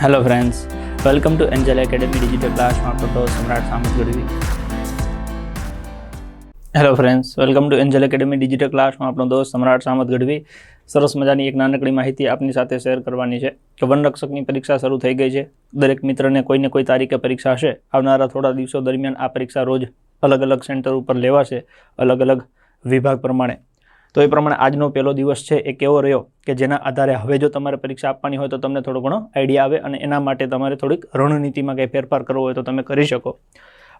Hello friends welcome to angel academy digital ક્લાસમાં આપણો તો Samrat Samat hello friends welcome to angel academy digital ક્લાસમાં આપણો દોસ્ત સમ્રાટ સામત ગઢવી સરસ મજાની એક નાનકડી માહિતી આપની સાથે શેર કરવાની છે કે વનરક્ષકની પરીક્ષા શરૂ થઈ ગઈ છે. દરેક મિત્રને કોઈને કોઈ તારીખે પરીક્ષા હશે. આવનારા થોડા દિવસો દરમિયાન આ પરીક્ષા રોજ અલગ અલગ સેન્ટર ઉપર લેવાશે. અલગ અલગ વિભાગ પ્રમાણે. તો એ પ્રમાણે આજનો પહેલો દિવસ છે, એ કેવો રહ્યો કે જેના આધારે હવે જો તમારે પરીક્ષા આપવાની હોય તો તમને થોડો ઘણો આઈડિયા આવે અને એના માટે તમારે થોડીક રણનીતિમાં કંઈ ફેરફાર કરવો હોય તો તમે કરી શકો.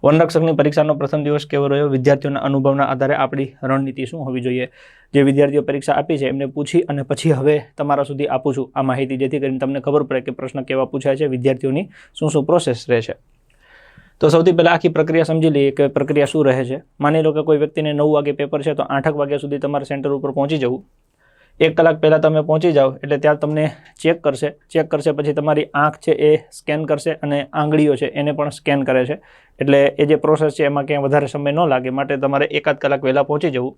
વનરક્ષકની પરીક્ષાનો પ્રથમ દિવસ કેવો રહ્યો? વિદ્યાર્થીઓના અનુભવના આધારે આપણી રણનીતિ શું હોવી જોઈએ? જે વિદ્યાર્થીઓ પરીક્ષા આપી છે, એમને પૂછી અને પછી હવે તમારા સુધી આપું છું આ માહિતી, જેથી કરીને તમને ખબર પડે કે પ્રશ્ન કેવા પૂછાય છે, વિદ્યાર્થીઓની શું શું પ્રોસેસ રહે છે. તો સૌથી પહેલાં આખી પ્રક્રિયા સમજી લઈએ કે પ્રક્રિયા શું રહે છે. માની લો કે કોઈ વ્યક્તિને નવ વાગે પેપર છે, તો આઠક વાગ્યા સુધી તમારે સેન્ટર ઉપર પહોંચી જવું. એક કલાક પહેલાં તમે પહોંચી જાઓ, એટલે ત્યાં તમને ચેક કરશે. ચેક કરશે પછી તમારી આંખ છે એ સ્કેન કરશે અને આંગળીઓ છે એને પણ સ્કેન કરે છે. એટલે એ જે પ્રોસેસ છે એમાં ક્યાંય વધારે સમય ન લાગે, માટે તમારે એકાદ કલાક વહેલાં પહોંચી જવું.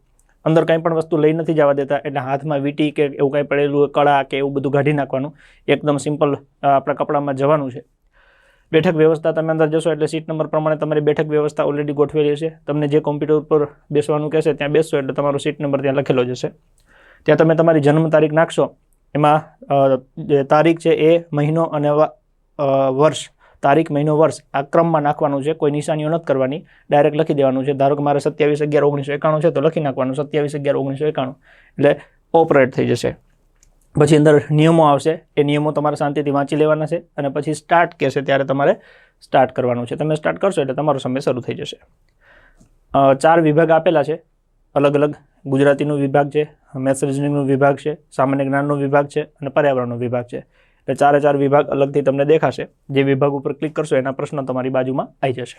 અંદર કંઈ પણ વસ્તુ લઈ નથી જવા દેતા, એટલે હાથમાં વીટી કે એવું કંઈ પડેલું કળા કે એવું બધું કાઢી નાખવાનું. એકદમ સિમ્પલ આપણા કપડામાં જવાનું છે. બેઠક વ્યવસ્થા તમે અંદર જશો એટલે સીટ નંબર પ્રમાણે તમારી બેઠક વ્યવસ્થા ઓલરેડી ગોઠવેલી છે. તમને જે કોમ્પ્યુટર ઉપર બેસવાનું કહેશે, ત્યાં બેસશો એટલે તમારો સીટ નંબર ત્યાં લખેલો જશે. ત્યાં તમે તમારી જન્મ તારીખ નાખશો. એમાં જે તારીખ છે એ મહિનો અને વર્ષ. તારીખ, મહિનો, વર્ષ. આ ક્રમમાં નાખવાનું છે, કોઈ નિશાનીઓ નથી કરવાની. ડાયરેક્ટ લખી દેવાનું છે. ધારો કે મારે સત્યાવીસ અગિયાર ઓગણીસો એકાણું છે, તો લખી નાખવાનું. સત્યાવીસ અગિયાર ઓગણીસો એકાણું. એટલે ઓપરેટ થઈ જશે. પછી અંદર નિયમો આવશે, એ નિયમો તમારે શાંતિથી વાંચી લેવાના છે અને પછી સ્ટાર્ટ કહેશે ત્યારે તમારે સ્ટાર્ટ કરવાનું છે. તમે સ્ટાર્ટ કરશો એટલે તમારો સમય શરૂ થઈ જશે. ચાર વિભાગ આપેલા છે. અલગ અલગ ગુજરાતીનો વિભાગ છે મેથ્સ રિઝનિંગનો વિભાગ છે, સામાન્ય જ્ઞાનનો વિભાગ છે અને પર્યાવરણનો વિભાગ છે. એટલે ચારે ચાર વિભાગ અલગથી તમને દેખાશે. જે વિભાગ ઉપર ક્લિક કરશો એના પ્રશ્નો તમારી બાજુમાં આવી જશે.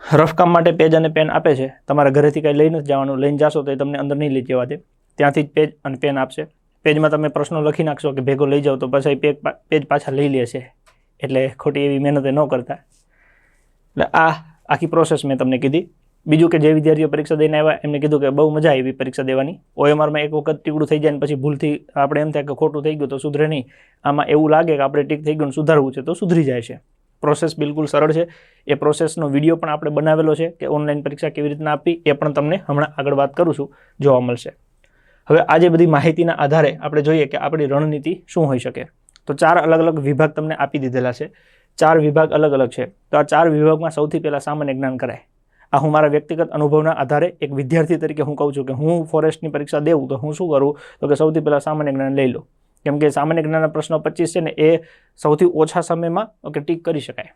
રફ કામ માટે પેજ અને પેન આપે છે. તમારે ઘરેથી કંઈ લઈ જ જવાનું, લઈને જાશો તો એ તમને અંદર નહીં લઈ જવા દે. ત્યાંથી જ પેજ અને પેન આપશે. પેજમાં તમે પ્રશ્નો લખી નાખશો કે ભેગો લઈ જાઓ તો પછી પેજ પેજ પાછા લઈ લેશે. એટલે ખોટી એવી મહેનત ન કરતા. એટલે આ, આખી પ્રોસેસ મેં તમને કીધી. બીજું કે જે વિદ્યાર્થીઓ પરીક્ષા દઈને આવ્યા, એમને કીધું કે બહુ મજા આવી પરીક્ષા દેવાની. ઓએમઆરમાં એક વખત ટીકડું થઈ જાય ને પછી ભૂલથી આપણે એમ થાય કે ખોટું થઈ ગયું તો સુધરે નહીં. આમાં એવું લાગે કે આપણે ટીક થઈ ગયું સુધારવું છે તો સુધરી જાય છે. પ્રોસેસ બિલકુલ સરળ છે. એ પ્રોસેસનો વીડિયો પણ આપણે બનાવેલો છે કે ઓનલાઈન પરીક્ષા કેવી રીતના આપવી એ પણ તમને હમણાં આગળ વાત કરું છું. જોવા મળશે. હવે આજે બધી માહિતીના આધારે આપણે જોઈએ કે આપણી રણનીતિ શું હોઈ શકે. તો ચાર અલગ અલગ વિભાગ તમને આપી દીધેલા છે. ચાર વિભાગ અલગ અલગ છે. તો આ ચાર વિભાગમાં સૌથી પહેલાં સામાન્ય જ્ઞાન કરાય. આ હું મારા વ્યક્તિગત અનુભવના આધારે એક વિદ્યાર્થી તરીકે હું કહું છું કે હું ફોરેસ્ટની પરીક્ષા દેવું તો હું શું કરું? તો કે સૌથી પહેલાં સામાન્ય જ્ઞાન લઈ લો કેમ કે સામાન્ય જ્ઞાનના પ્રશ્નો પચીસ છે ને એ સૌથી ઓછા સમયમાં ઓકે ટીક કરી શકાય.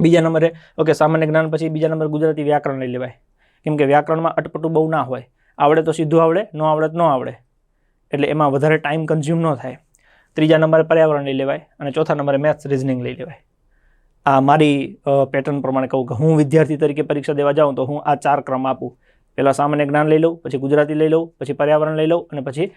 બીજા નંબરે ઓકે સામાન્ય જ્ઞાન પછી બીજા નંબર ગુજરાતી વ્યાકરણ લઈ લેવાય. કેમ કે વ્યાકરણમાં અટપટું બહુ ના હોય. આવડે તો સીધું આવડે, ન આવડે તો ન આવડે. એટલે એમાં વધારે ટાઈમ કન્ઝ્યુમ ન થાય. ત્રીજા નંબરે પર્યાવરણ લઈ લેવાય અને ચોથા નંબરે મેથ્સ રિઝનિંગ લઈ લેવાય. આ મારી પેટર્ન પ્રમાણે કહું કે હું વિદ્યાર્થી તરીકે પરીક્ષા દેવા જાઉં તો હું આ ચાર ક્રમ આપું. પહેલાં સામાન્ય જ્ઞાન લઈ લઉં, પછી ગુજરાતી લઈ લઉં, પછી પર્યાવરણ લઈ લઉં અને પછી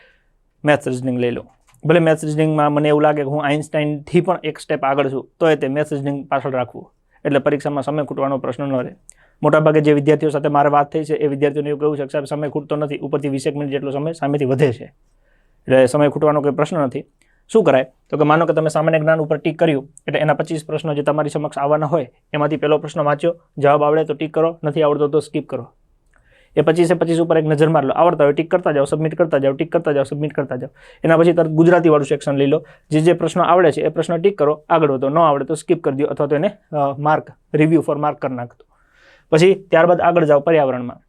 મેથ્સ રિઝનિંગ લઈ લઉં. ભલે મેથ્સ રિઝનિંગમાં મને એવું લાગે કે હું આઇન્સ્ટાઇનથી પણ એક સ્ટેપ આગળ છું તો એ તે મેથ્સ રિઝનિંગ પાછળ રાખવું. એટલે પરીક્ષામાં સમય ખૂટવાનો પ્રશ્ન ન રહે. મોટાભાગે જે વિદ્યાર્થીઓ સાથે મારે વાત થઈ છે, એ વિદ્યાર્થીઓને એવું કહ્યું છે કે સાહેબ, સમય ખૂટતો નથી, ઉપરથી વીસેક મિનિટ જેટલો સમય સામેથી વધે છે. એટલે સમય ખૂટવાનો કોઈ પ્રશ્ન નથી. શું કરાય? તો કે માનો કે તમે સામાન્ય જ્ઞાન ઉપર ટીક કર્યું, એટલે એના પચીસ પ્રશ્નો જે તમારી સમક્ષ આવવાના હોય, એમાંથી પહેલો પ્રશ્ન વાંચ્યો, જવાબ આવડે તો ટીક કરો, નથી આવડતો તો સ્કીપ કરો. એ પચીસે પચીસ ઉપર એક નજર માર લો. આવડતા હોય ટીક કરતા જાઓ, સબમિટ કરતા જાઓ, ટીક કરતા જાઓ, સબમિટ કરતા જાઓ. એના પછી તરત ગુજરાતીવાળું સેક્શન લઈ લો. જે જે પ્રશ્નો આવડે છે, એ પ્રશ્ન ટીક કરો. આગળ વધો. ન આવડે તો સ્કીપ કરી દો અથવા તો એને માર્ક, રિવ્યૂ ફોર માર્ક કરી નાખતો પછી ત્યારબાદ આગળ જાઓ પર્યાવરણમાં.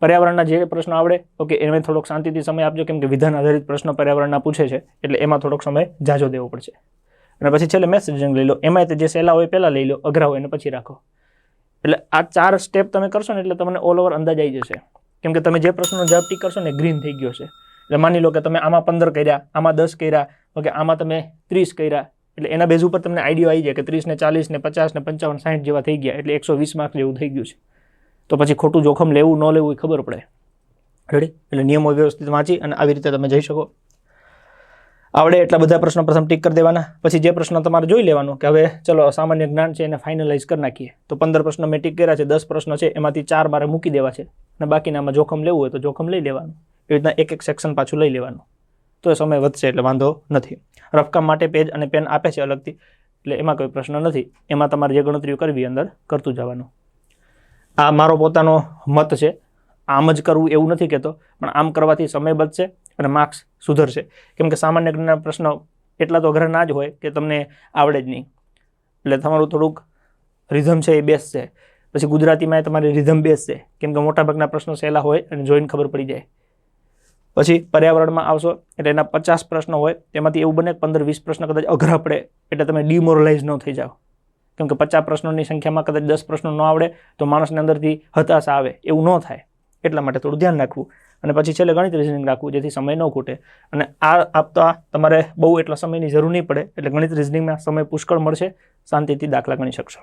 પર્યાવરણના જે પ્રશ્નો આવડે, ઓકે, એમાં થોડોક શાંતિથી સમય આપજો, કેમ કે વિધાન આધારિત પ્રશ્નો પર્યાવરણના પૂછે છે, એટલે એમાં થોડોક સમય જાજો દેવો પડશે. અને પછી છેલ્લે મેસેજિંગ લઈ લો. એમાં તે જે સહેલા હોય પહેલાં લઈ લો, અઘરા હોય એને પછી રાખો. એટલે આ ચાર સ્ટેપ તમે કરશો ને એટલે તમને ઓલ ઓવર અંદાજ આવી જશે. કેમ કે તમે જે પ્રશ્નનો જવાબ ટીક કરશો ને ગ્રીન થઈ ગયો છે. એટલે માની લો કે તમે આમાં પંદર કર્યા, આમાં દસ કર્યા, ઓકે, આમાં તમે ત્રીસ કર્યા એટલે એના બેઝ ઉપર તમને આઈડિયો આવી જાય કે ત્રીસ ને ચાલીસ ને પચાસ ને પંચાવન સાઠ જેવા થઈ ગયા. એટલે એકસો વીસ માર્ક જેવું થઈ ગયું છે. તો પછી ખોટું જોખમ લેવું, ન લેવું એ ખબર પડે. રેડી એટલે નિયમો વ્યવસ્થિત વાંચી અને આવી રીતે તમે જઈ શકો. આવડે એટલા બધા પ્રશ્નો પ્રથમ ટીક કરી દેવાના. પછી જે પ્રશ્ન તમારે જોઈ લેવાનું કે હવે ચલો સામાન્ય જ્ઞાન છે એને ફાઇનલાઇઝ કરી નાખીએ. તો પંદર પ્રશ્નો મેં ટીક કર્યા છે, દસ પ્રશ્નો છે, એમાંથી ચાર મારે મૂકી દેવા છે. અને બાકીનામાં જોખમ લેવું હોય તો જોખમ લઈ લેવાનું. એવી રીતના એક એક સેક્શન પાછું લઈ લેવાનું. તો એ સમય વધશે એટલે વાંધો નથી. રફકામ માટે પેજ અને પેન આપે છે અલગથી, એટલે એમાં કોઈ પ્રશ્ન નથી. એમાં તમારે જે ગણતરીઓ કરવી અંદર કરતું જવાનું. આ મારો પોતાનો મત છે. આમ જ કરવું એવું નથી કહેતો, પણ આમ કરવાથી સમય બચશે અને માર્ક્સ સુધરશે. કેમ કે સામાન્ય જ્ઞાનના પ્રશ્નો એટલા તો અઘરા ના જ હોય કે તમને આવડે જ નહીં. એટલે તમારું થોડુંક રિધમ છે એ બેસશે. પછી ગુજરાતીમાં તમારી રિધમ બેસશે. કેમ કે મોટાભાગના પ્રશ્નો સહેલા હોય અને જોઈને ખબર પડી જાય. પછી પર્યાવરણમાં આવશો એટલે એના પચાસ પ્રશ્નો હોય, તેમાંથી એવું બને પંદર વીસ પ્રશ્ન કદાચ અઘરા પડે એટલે તમે ડિમોરલાઇઝ ન થઈ જાઓ. કેમ કે પચાસ પ્રશ્નોની સંખ્યામાં કદાચ દસ પ્રશ્નો ન આવડે તો માણસને અંદરથી હતાશ આવે, એવું ન થાય. એટલા માટે થોડું ધ્યાન રાખવું. અને પછી છેલ્લે ગણિત રિઝનિંગ રાખવું, જેથી સમય ન ખૂટે. અને આ આપતા તમારે બહુ એટલા સમયની જરૂર નહીં પડે, એટલે ગણિત રિઝનિંગમાં સમય પુષ્કળ મળશે, શાંતિથી દાખલા ગણી શકશો.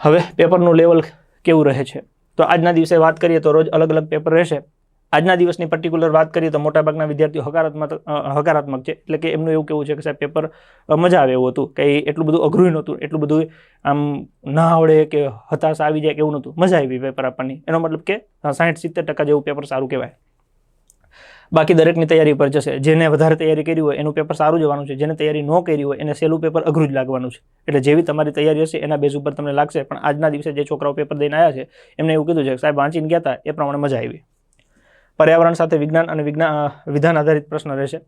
હવે પેપરનું લેવલ કેવું રહે છે? તો આજના દિવસે વાત કરીએ તો રોજ અલગ અલગ પેપર રહેશે. આજના દિવસની પર્ટિક્યુલર વાત કરીએ તો મોટાભાગના વિદ્યાર્થીઓ હકારાત્મક હકારાત્મક છે. એટલે કે એમનું એવું કેવું છે કે સાહેબ પેપર મજા આવે એવું હતું. કે એટલું બધું અઘરું નહોતું, એટલું બધું આમ ના આવડે કે હતાશ આવી જાય કે એવું નહોતું. મજા આવી પેપર આપવાની એનો મતલબ કે સાઠ સિત્તેર ટકા જેવું પેપર સારું કહેવાય. બાકી દરેકની તૈયારી પર જશે. જેને વધારે તૈયારી કરી હોય એનું પેપર સારું જવાનું છે. જેને તૈયારી ન કરી હોય એને સહેલું પેપર અઘરું જ લાગવાનું છે. એટલે જેવી તમારી તૈયારી હશે, એના બેઝ ઉપર તમને લાગશે. પણ આજના દિવસે જે છોકરાઓ પેપર દઈને આવ્યા છે, એમને એવું કીધું છે સાહેબ, વાંચીને ગયા હતા, એ પ્રમાણે મજા આવી. પર્યાવરણ સાથે વિજ્ઞાન અને વિજ્ઞાન વિધાન આધારિત પ્રશ્ન રહેશે.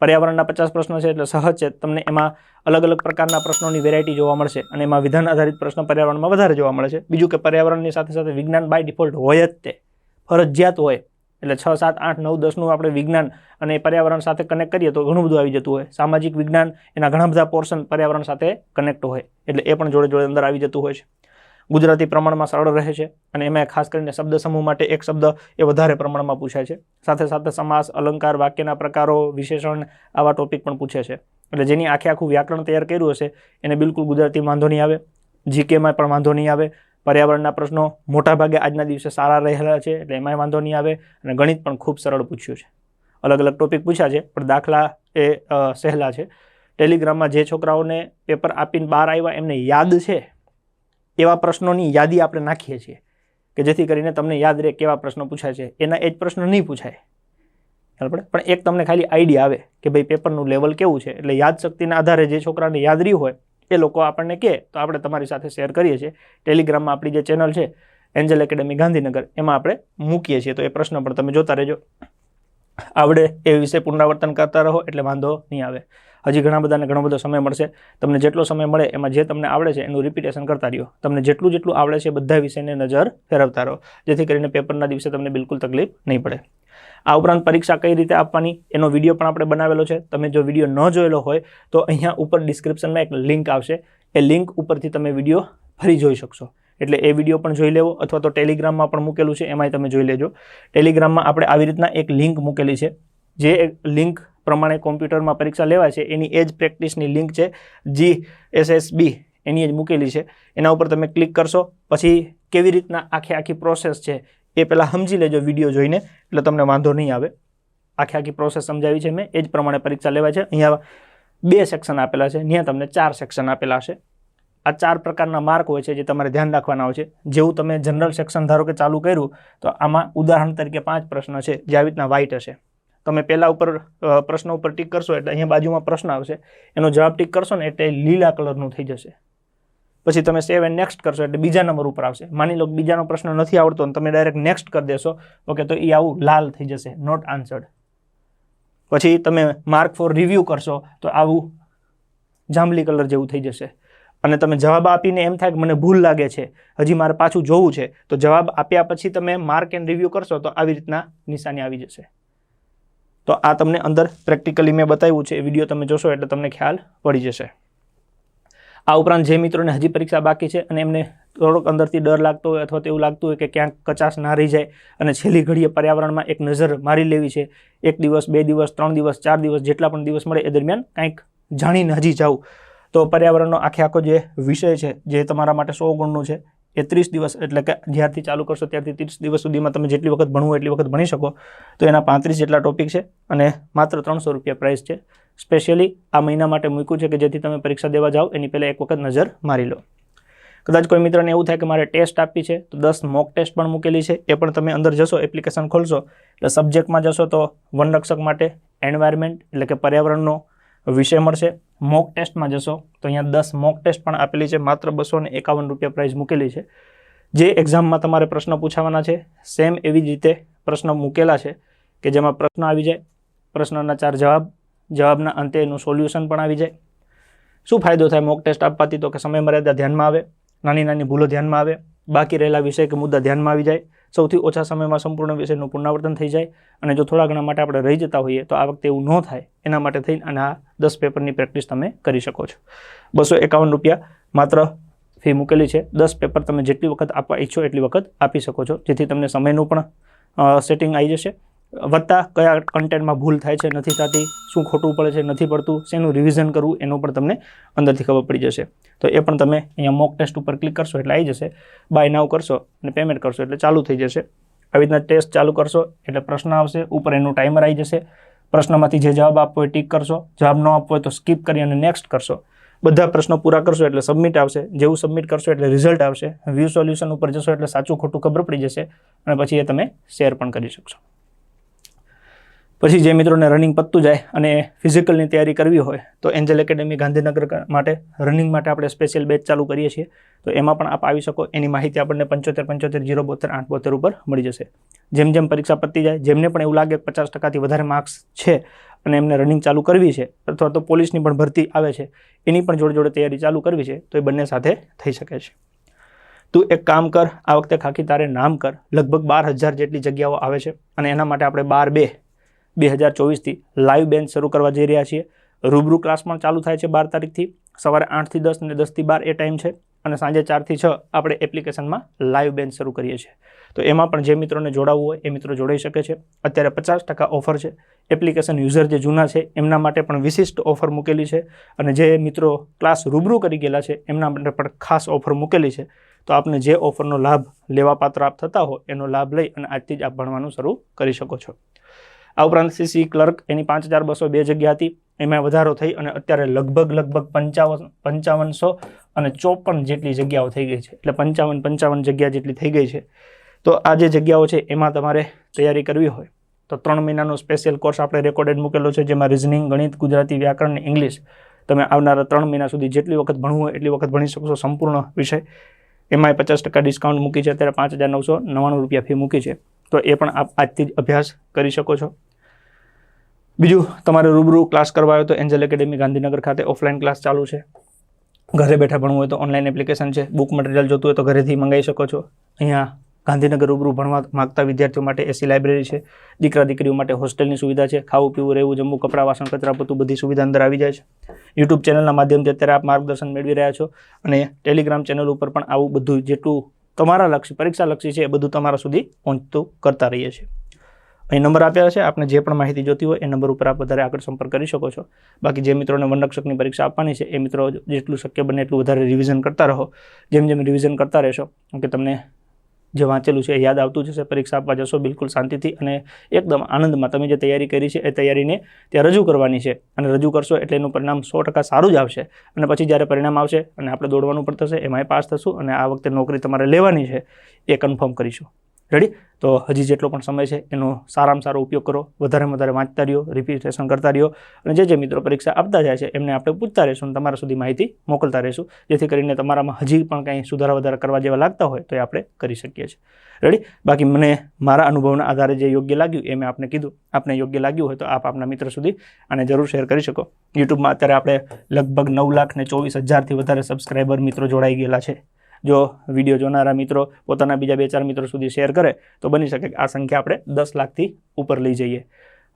પર્યાવરણના પચાસ પ્રશ્નો છે એટલે સહજ છે, તમને એમાં અલગ અલગ પ્રકારના પ્રશ્નોની વેરાયટી જોવા મળશે અને એમાં વિધાન આધારિત પ્રશ્ન પર્યાવરણમાં વધારે જોવા મળે છે. બીજું કે પર્યાવરણની સાથે સાથે વિજ્ઞાન બાય ડિફોલ્ટ હોય જ તે. ફરજિયાત હોય. એટલે છ, સાત, આઠ, નવ દસનું આપણે વિજ્ઞાન અને પર્યાવરણ સાથે કનેક્ટ કરીએ તો ઘણું બધું આવી જતું હોય. સામાજિક વિજ્ઞાન એના ઘણા બધા પોર્શન પર્યાવરણ સાથે કનેક્ટ હોય. એટલે એ પણ જોડે જોડે અંદર આવી જતું હોય છે. ગુજરાતી પ્રમાણમાં સરળ રહે છે અને એમાં ખાસ કરીને શબ્દ સમૂહ માટે એક શબ્દ એ વધારે પ્રમાણમાં પૂછાય છે. સાથે સાથે સમાસ, અલંકાર, વાક્યના પ્રકારો, વિશેષણ આવા ટોપિક પણ પૂછે છે. એટલે જેની આખે આખું વ્યાકરણ તૈયાર કર્યું હશે, એને બિલકુલ ગુજરાતી વાંધો નહીં આવે. જીકેમાં પણ વાંધો નહીં આવે. પર્યાવરણના પ્રશ્નો મોટાભાગે આજના દિવસે સારા રહેલા છે, એટલે એમાંય વાંધો નહીં આવે. અને ગણિત પણ ખૂબ સરળ પૂછ્યું છે. અલગ અલગ ટોપિક પૂછ્યા છે, પણ દાખલા એ સહેલા છે. ટેલિગ્રામમાં જે છોકરાઓને પેપર આપીને બહાર આવ્યા, એમને યાદ છે? એવા પ્રશ્નોની યાદી આપણે નાખીએ છીએ કે જેથી કરીને તમને યાદ રહે કેવા પ્રશ્નો પૂછાય છે. એના એ જ પ્રશ્ન નહીં પૂછાય. ખ્યાલ પડે? પણ એક તમને ખાલી આઈડિયા આવે કે ભાઈ પેપરનું લેવલ કેવું છે. એટલે યાદશક્તિના આધારે જે છોકરાને યાદ રહ્યું હોય, એ લોકો આપણને કહે, તો આપણે તમારી સાથે શેર કરીએ છીએ. ટેલિગ્રામમાં આપણી જે ચેનલ છે, એન્જલ એકેડમી ગાંધીનગર, એમાં આપણે મૂકીએ છીએ. તો એ પ્રશ્ન પણ તમે જોતા રહેજો. આવડે એ વિશે પુનરાવર્તન કરતા રહો એટલે વાંધો નહીં આવે. હજી ઘણા બધાને ઘણો બધો સમય મળશે. તમને જેટલો સમય મળે એમાં જે તમને આવડે છે એનું રિપીટેશન કરતા રહ્યો. તમને જેટલું જેટલું આવડે છે બધા વિષયને નજર ફેરવતા રહો. જેથી કરીને પેપરના દિવસે તમને બિલકુલ તકલીફ નહીં પડે. આ ઉપરાંત પરીક્ષા કઈ રીતે આપવાની એનો વીડિયો પણ આપણે બનાવેલો છે. તમે જો વીડિયો ન જોયેલો હોય તો અહીંયા ઉપર ડિસ્ક્રિપ્શનમાં એક લિંક આવશે. એ લિંક ઉપરથી તમે વીડિયો ફરી જોઈ શકશો. એટલે એ વીડિયો પણ જોઈ લેવો અથવા તો ટેલિગ્રામમાં પણ મૂકેલું છે, એમાંય તમે જોઈ લેજો. ટેલિગ્રામમાં આપણે આવી રીતના એક લિંક મૂકેલી છે, જે લિંક પ્રમાણે કોમ્પ્યુટરમાં પરીક્ષા લેવાય છે, એની એ જ પ્રેક્ટિસની લિંક છે જી એસએસબી એની જ મૂકેલી છે. એના ઉપર તમે ક્લિક કરશો, પછી કેવી રીતના આખી આખી પ્રોસેસ છે, એ પહેલાં સમજી લેજો વીડિયો જોઈને, એટલે તમને વાંધો નહીં આવે. આખી આખી પ્રોસેસ સમજાવી છે મેં, એ જ પ્રમાણે પરીક્ષા લેવાય છે. અહીંયા બે સેક્શન આપેલા છે ત્યાં તમને ચાર સેક્શન આપેલા છે આ ચાર પ્રકારના માર્ક હોય છે જે તમારે ધ્યાન રાખવાના હોય છે. જેવું તમે જનરલ સેક્શન ધારો કે ચાલુ કર્યું, તો આમાં ઉદાહરણ તરીકે પાંચ પ્રશ્ન છે જે આવી રીતના વ્હાઇટ હશે. તમે પહેલા ઉપર પ્રશ્ન ઉપર ટીક કરશો એટલે અહીંયા બાજુમાં પ્રશ્ન આવશે. એનો જવાબ ટીક કરશો ને એટલે લીલા કલરનું થઈ જશે. પછી તમે સેવ એન્ડ નેક્સ્ટ કરશો એટલે બીજા નંબર ઉપર આવશે. માની લો બીજાનો પ્રશ્ન નથી આવડતો અને તમે ડાયરેક્ટ નેક્સ્ટ કરી દેશો, ઓકે, તો એ આવું લાલ થઈ જશે નોટ આન્સર્ડ પછી તમે માર્ક ફોર રિવ્યૂ કરશો, તો આવું જાંબલી કલર જેવું થઈ જશે. અને તમે જવાબ આપીને એમ થાય કે મને ભૂલ લાગે છે, હજી મારે પાછું જોવું છે, તો જવાબ આપ્યા પછી તમે માર્ક એન્ડ રિવ્યૂ કરશો તો આવી રીતના નિશાની આવી જશે. તો આ તમને અંદર પ્રેક્ટિકલી મેં બતાવ્યું છે, એ વીડિયો તમે જોશો એટલે તમને ખ્યાલ પડી જશે. આ ઉપરાંત જે મિત્રોને હજી પરીક્ષા બાકી છે અને એમને થોડોક અંદરથી ડર લાગતો હોય અથવા તો એવું લાગતું હોય કે ક્યાંક કચાશ ના રહી જાય અને છેલ્લી ઘડીએ પર્યાવરણમાં એક નજર મારી લેવી છે, એક દિવસ, બે દિવસ, ત્રણ દિવસ, ચાર દિવસ જેટલા પણ દિવસ મળે એ દરમિયાન કંઈક જાણીને હજી જાઉં. તો પર્યાવરણનો આખે આખો જે વિષય છે, જે તમારા માટે સો ગુણનું છે, એ ત્રીસ દિવસ એટલે કે જ્યારથી ચાલુ કરશો ત્યારથી ત્રીસ દિવસ સુધીમાં તમે જેટલી વખત ભણવું એટલી વખત ભણી શકો. તો એના પાંત્રીસ જેટલા ટોપિક છે અને માત્ર ત્રણસો રૂપિયા પ્રાઇસ છે. સ્પેશિયલી આ મહિના માટે મૂક્યું છે કે જેથી તમે પરીક્ષા દેવા જાઓ, એની પહેલાં એક વખત નજર મારી લો. કદાચ કોઈ મિત્રને એવું થાય કે મારે ટેસ્ટ આપી છે, તો દસ મોક ટેસ્ટ પણ મૂકેલી છે, એ પણ તમે અંદર જશો એપ્લિકેશન ખોલશો, એટલે સબ્જેક્ટમાં જશો તો વનરક્ષક માટે એન્વાયરમેન્ટ એટલે કે પર્યાવરણનો વિષય મળશે. મોક ટેસ્ટમાં જશો, તો અહીંયા દસ મોક ટેસ્ટ પણ આપેલી છે, માત્ર બસો ને એકાવન રૂપિયા પ્રાઇસ મૂકેલી છે. જે એક્ઝામમાં તમારે પ્રશ્ન પૂછાવાના છે સેમ એવી જ રીતે પ્રશ્ન મૂકેલા છે, કે જેમાં પ્રશ્ન આવી જાય, પ્રશ્નના ચાર જવાબ, જવાબના અંતે એનું સોલ્યુશન પણ આવી જાય. શું ફાયદો થાય મોક ટેસ્ટ આપવાથી? તો કે સમય મર્યાદા ધ્યાનમાં આવે નાની નાની ભૂલો ધ્યાનમાં આવે, બાકી રહેલા વિષય કે મુદ્દા ધ્યાનમાં આવી જાય સૌથી ઓછા સમયમાં સંપૂર્ણ વિષયનું પુનરાવર્તન થઈ જાય અને જો થોડા ઘણા માટે આપણે રહી જતા હોઈએ તો આ વખતે એવું ન થાય એના માટે થઈને અને આ દસ પેપરની પ્રેક્ટિસ તમે કરી શકો છો. બસો એકાવન રૂપિયા માત્ર ફી મૂકેલી છે. દસ પેપર તમે જેટલી વખત આપવા ઈચ્છો એટલી વખત આપી શકો છો. જેથી તમને સમયનું પણ સેટિંગ આવી જશે. વત્તા કયા કન્ટેન્ટમાં ભૂલ થાય છે, નથી થતી, શું ખોટું પડે છે, નથી પડતું, શેનું રિવિઝન કરવું, એનું પણ તમને અંદરથી ખબર પડી જશે. તો એ પણ તમે અહીંયા મોક ટેસ્ટ ઉપર ક્લિક કરશો એટલે આવી જશે. બાય નાવ કરશો અને પેમેન્ટ કરશો એટલે ચાલુ થઈ જશે. આવી રીતના ટેસ્ટ ચાલુ કરશો એટલે પ્રશ્ન આવશે, ઉપર એનું ટાઈમર આવી જશે. પ્રશ્નમાંથી જે જવાબ આપવો હોય ટીક કરશો, જવાબ ન આપવો હોય તો સ્કીપ કરી અને નેક્સ્ટ કરશો. બધા પ્રશ્નો પૂરા કરશો એટલે સબમિટ આવશે. જેવું સબમિટ કરશો એટલે રિઝલ્ટ આવશે. વ્યૂ સોલ્યુશન ઉપર જશો એટલે સાચું ખોટું ખબર પડી જશે અને પછી એ તમે શેર પણ કરી શકશો. પછી જે મિત્રોને રનિંગ પતતું જાય અને ફિઝિકલની તૈયારી કરવી હોય, તો એન્જલ એકેડેમી ગાંધીનગર માટે રનિંગ માટે આપણે સ્પેશિયલ બેચ ચાલુ કરીએ છીએ. તો એમાં પણ આપ આવી શકો. એની માહિતી આપણને પંચોતેર પંચોતેર, જીરો, બોતેર, આઠ, બોતેર ઉપર મળી જશે. જેમ જેમ પરીક્ષા પતી જાય, જેમને પણ એવું લાગે કે પચાસ ટકાથી વધારે માર્ક્સ છે અને એમને રનિંગ ચાલુ કરવી છે અથવા તો પોલીસની પણ ભરતી આવે છે, એની પણ જોડે જોડે તૈયારી ચાલુ કરવી છે, તો એ બંને સાથે થઈ શકે છે. તું એક કામ કર, આ વખતે ખાખી તારે નામ કર. લગભગ બાર હજાર જેટલી જગ્યાઓ આવે છે અને એના માટે આપણે બાર બે બે હજાર ચોવીસથી લાઈવ બેન્ચ શરૂ કરવા જઈ રહ્યા છીએ. રૂબરૂ ક્લાસ પણ ચાલુ થાય છે બાર તારીખથી. સવારે આઠથી દસ અને દસથી બાર એ ટાઈમ છે. અને સાંજે ચારથી છ આપણે એપ્લિકેશનમાં લાઈવ બેન્ચ શરૂ કરીએ છીએ. તો એમાં પણ જે મિત્રોને જોડાવવું હોય એ મિત્રો જોડાઈ શકે છે. અત્યારે પચાસ ટકા ઓફર છે. એપ્લિકેશન યુઝર જે જૂના છે એમના માટે પણ વિશિષ્ટ ઓફર મૂકેલી છે. અને જે મિત્રો ક્લાસ રૂબરૂ કરી ગયેલા છે એમના માટે પણ ખાસ ઓફર મૂકેલી છે. તો આપને જે ઓફરનો લાભ લેવા પાત્ર આપ થતા હો એનો લાભ લઈ અને આજથી જ આપ ભણવાનું શરૂ કરી શકો છો. આ ઉપરાંત સીસી ક્લર્ક એની પાંચ હજાર બસો બે જગ્યા હતી. એમાં વધારો થઈ અને અત્યારે લગભગ લગભગ પંચાવન, પંચાવનસો અને ચોપન જેટલી જગ્યાઓ થઈ ગઈ છે. એટલે પંચાવન પંચાવન જગ્યા જેટલી થઈ ગઈ છે. તો આ જે જગ્યાઓ છે એમાં તમારે તૈયારી કરવી હોય તો ત્રણ મહિનાનો સ્પેશિયલ કોર્સ આપણે રેકોર્ડેડ મૂકેલો છે, જેમાં રિઝનિંગ ગણિત, ગુજરાતી વ્યાકરણ અને ઇંગ્લિશ તમે આવનારા ત્રણ મહિના સુધી જેટલી વખત ભણવું હોય એટલી વખત ભણી શકશો સંપૂર્ણ વિષય. એમાં પચાસ ટકા ડિસ્કાઉન્ટ મૂકી છે, અત્યારે પાંચ હજાર નવસો નવ્વાણું રૂપિયા ફી મૂકી છે. તો એ પણ આપ આજથી જ અભ્યાસ કરી શકો છો. બીજું, તમારે રૂબરૂ ક્લાસ કરવા હોય તો એન્જલ એકેડેમી ગાંધીનગર ખાતે ઓફલાઈન ક્લાસ ચાલુ છે. ઘરે બેઠા ભણવું હોય તો ઓનલાઈન એપ્લિકેશન છે. બુક મટીરિયલ જોતું હોય તો ઘરેથી મંગાવી શકો છો. અહીંયા ગાંધીનગર રૂબરૂ ભણવા માગતા વિદ્યાર્થીઓ માટે એસી લાઇબ્રેરી છે. દીકરા દીકરીઓ માટે હોસ્ટેલની સુવિધા છે. ખાવું પીવું, રહેવું, જમવું, કપડાં, વાસણ, કચરા, પોતું બધી સુવિધા અંદર આવી જાય છે. યુટ્યુબ ચેનલના માધ્યમથી અત્યારે આપ માર્ગદર્શન મેળવી રહ્યા છો અને ટેલિગ્રામ ચેનલ ઉપર પણ આવું બધું જેટલું તમારા લક્ષી પરીક્ષા લક્ષી છે એ બધું તમારા સુધી પહોંચતું કરતા રહીએ છીએ. અહીં નંબર આપ્યા છે. આપને જે પણ માહિતી જોતી હોય એ નંબર ઉપર આપ વધારે આગળ સંપર્ક કરી શકો છો. બાકી જે મિત્રોને વનરક્ષકની પરીક્ષા આપવાની છે, એ મિત્રો જેટલું શક્ય બને એટલું વધારે રિવિઝન કરતા રહો. જેમ જેમ રિવિઝન કરતા રહેશો કે તમને જે વાંચેલું છે એ યાદ આવતું જશે પરીક્ષા આપવા જશો બિલકુલ શાંતિથી અને એકદમ આનંદમાં. તમે જે તૈયારી કરી છે એ તૈયારીને ત્યાં રજૂ કરવાની છે. અને રજૂ કરશો એટલે એનું પરિણામ સો ટકા સારું જ આવશે. અને પછી જ્યારે પરિણામ આવશે અને આપણે દોડવાનું પણ થશે, એમાંય પાસ થશું અને આ વખતે નોકરી તમારે લેવાની છે, એ કન્ફર્મ કરીશું. રેડી તો હજી જેટલો પણ સમય છે, એનો સારામાં સારો ઉપયોગ કરો. વધારે વધારે વાંચતા રહ્યો રિપીટેશન કરતા રહ્યો અને જે જે મિત્રો પરીક્ષા આપતા જાય છે, એમને આપણે પૂછતા રહીશું અને તમારા સુધી માહિતી મોકલતા રહીશું. જેથી કરીને તમારામાં હજી પણ કંઈ સુધારા વધારા કરવા જેવા લાગતા હોય, તો એ આપણે કરી શકીએ છીએ. રેડી બાકી મને મારા અનુભવના આધારે જે યોગ્ય લાગ્યું, એ મેં આપને કીધું. આપને યોગ્ય લાગ્યું હોય તો આપ આપના મિત્ર સુધી આને જરૂર શેર કરી શકો. યુટ્યુબમાં અત્યારે આપણે લગભગ નવ લાખ ને ચોવીસ હજારથી વધારે સબસ્ક્રાઈબર મિત્રો જોડાઈ ગયેલા છે. જો વીડિયો જોનારા મિત્રો પોતાના બીજા બે ચાર મિત્રો સુધી શેર કરે, તો બની શકે કે આ સંખ્યા આપણે દસ લાખથી ઉપર લઈ જઈએ.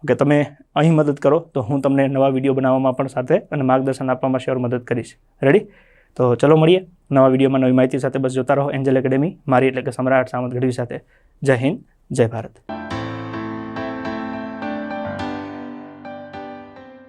કે તમે અહીં મદદ કરો, તો હું તમને નવા વીડિયો બનાવવામાં પણ સાથે અને માર્ગદર્શન આપવામાં શ્યોર મદદ કરીશ. રેડી તો ચલો મળીએ. નવા વિડીયોમાં નવી માહિતી સાથે બસ જોતા રહો. એન્જલ એકેડેમી મારી એટલે કે સમ્રાટ સામંત ગઢવી સાથે. જય હિન્દ, જય ભારત.